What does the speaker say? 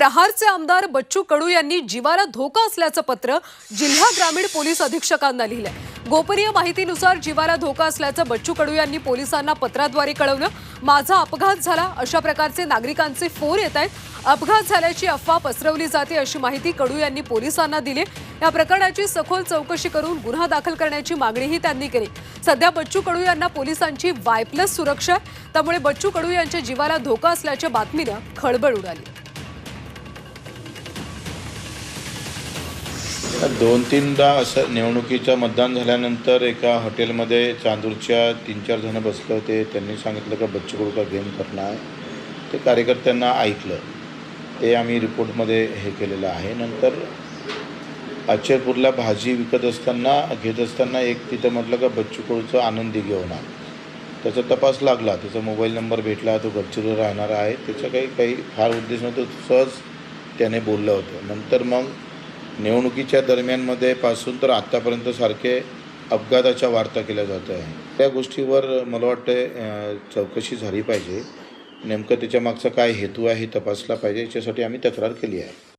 प्रहारचे आमदार बच्चू कडू यांनी जीवाला धोका असल्याचं पत्र जिल्हा ग्रामीण पोलीस अधीक्षकांना लिहिलंय. गोपनीय माहितीनुसार जीवाला धोका असल्याचं बच्चू कडू यांनी पोलिसांना पत्राद्वारे कळवलं. माझा अपघात झाला अशा प्रकारचे नागरिकांचे फोन येत आहेत. अपघात झाल्याची अफवा पसरवली जाते अशी माहिती कडू यांनी पोलिसांना दिली. या प्रकरणाची सखोल चौकशी करून गुन्हा दाखल करण्याची मागणीही त्यांनी केली. सध्या बच्चू कडू यांना पोलिसांची वाय प्लस सुरक्षा आहे. त्यामुळे बच्चू कडू यांच्या जीवाला धोका असल्याच्या बातमीनं खळबळ उडाली. दोन तीनदा असं निवडणुकीचं मतदान झाल्यानंतर एका हॉटेलमध्ये चांदूरच्या तीन चार जणं बसले होते. त्यांनी सांगितलं का बच्चू कडू का गेम करणार ते कार्यकर्त्यांना ऐकलं. ते आम्ही रिपोर्टमध्ये हे केलेलं आहे. नंतर अचरपूरला भाजी विकत असताना घेत असताना एक तिथं म्हटलं का बच्चू कडूचं आनंदी घेऊन हो आण त्याचा तपास लागला. त्याचा मोबाईल नंबर भेटला. तो गडचिरोली राहणार आहे. त्याचा काही काही फार उद्देश नव्हतं. सहज त्याने बोललं होतं. नंतर मग निवडणुकीच्या दरम्यानमध्ये पासून तर आत्तापर्यंत सारखे अपघाताच्या वार्ता केल्या जात आहे. त्या गोष्टीवर मला वाटतं चौकशी झाली पाहिजे. नेमकं त्याच्या मागचा काय हेतू आहे हे तपासला पाहिजे. याच्यासाठी आम्ही तक्रार केली आहे.